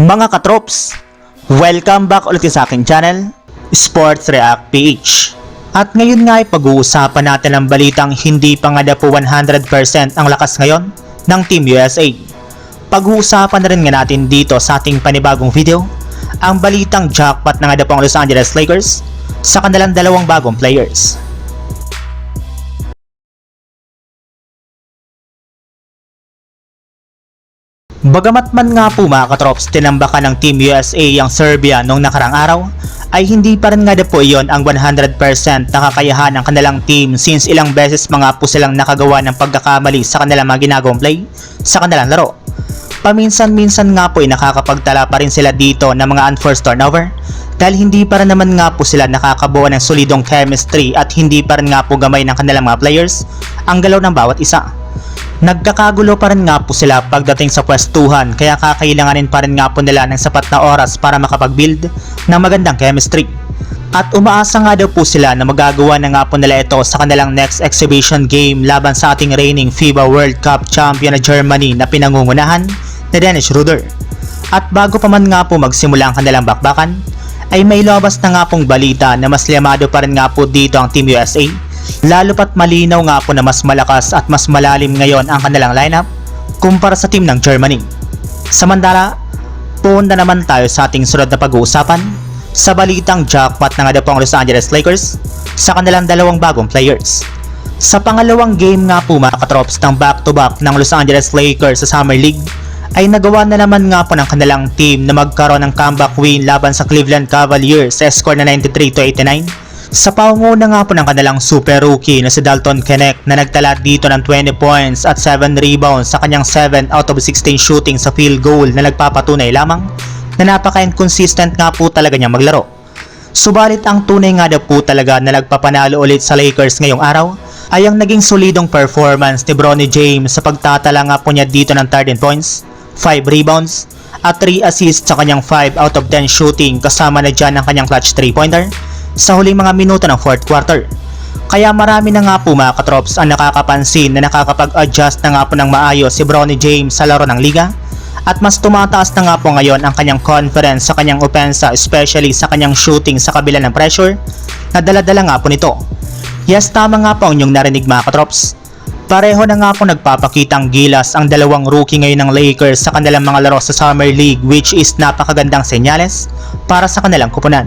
Mga katrops, welcome back ulit sa aking channel, Sports React PH. At ngayon nga ay pag-uusapan natin ang balitang hindi pa nga po 100% ang lakas ngayon ng Team USA. Pag-uusapan na rin nga natin dito sa ating panibagong video, ang balitang jackpot na nga po ang Los Angeles Lakers sa kanilang dalawang bagong players. Bagamat man nga po mga katrops tinambakan ng Team USA ang Serbia noong nakarang araw, ay hindi pa rin nga na po iyon ang 100% na kakayahan ng kanilang team since ilang beses mga po silang nakagawa ng pagkakamali sa kanilang mga ginagawang play sa kanilang laro. Paminsan-minsan nga po ay nakakapagtala pa rin sila dito ng mga unforced turnover dahil hindi pa rin naman nga po sila nakakabuo ng solidong chemistry at hindi pa rin nga po gamay ng kanilang mga players ang galaw ng bawat isa. Nagkakagulo pa rin nga po sila pagdating sa pwestuhan kaya kakailanganin pa rin nga po nila ng sapat na oras para makapag-build ng magandang chemistry. At umaasa nga daw po sila na magagawa na nga po nila ito sa kanilang next exhibition game laban sa ating reigning FIBA World Cup champion na Germany na pinangungunahan na Dennis Schroeder. At bago pa man nga po magsimula ang kanilang bakbakan, ay may labas na nga pong balita na mas liyamado pa rin nga po dito ang Team USA Lalo pat malinaw nga po na mas malakas at mas malalim ngayon ang kanilang lineup kumpara sa team ng Germany. Samantala, punta naman tayo sa ating sunod na pag-uusapan sa balitang jackpot ng ang Los Angeles Lakers sa kanilang dalawang bagong players. Sa pangalawang game nga po mga katrops ng back-to-back ng Los Angeles Lakers sa Summer League ay nagawa na naman nga po ng kanilang team na magkaroon ng comeback win laban sa Cleveland Cavaliers sa score na 93 to 89 sa pangunguna nga po ng kanilang super rookie na si Dalton Kennect na nagtala dito ng 20 points at 7 rebounds sa kanyang 7 out of 16 shooting sa field goal na nagpapatunay lamang na napaka-inconsistent nga po talaga niya maglaro. Subalit ang tunay nga daw po talaga na nagpapanalo ulit sa Lakers ngayong araw ay ang naging solidong performance ni Bronny James sa pagtatala nga po niya dito ng 13 points, 5 rebounds, at 3 assists sa kanyang 5 out of 10 shooting kasama na dyan ang kanyang clutch 3-pointer sa huling mga minuto ng fourth quarter. Kaya marami na nga po mga katrops ang nakakapansin na nakakapag-adjust na nga po ng maayos si Bronny James sa laro ng liga at mas tumataas na nga po ngayon ang kanyang confidence sa kanyang opensa especially sa kanyang shooting sa kabila ng pressure na daladala nga po nito. Yes, tama nga po ang inyong narinig mga katrops. Pareho na nga po nagpapakitang gilas ang dalawang rookie ngayon ng Lakers sa kanilang mga laro sa Summer League which is napakagandang senyales para sa kanilang kupunan.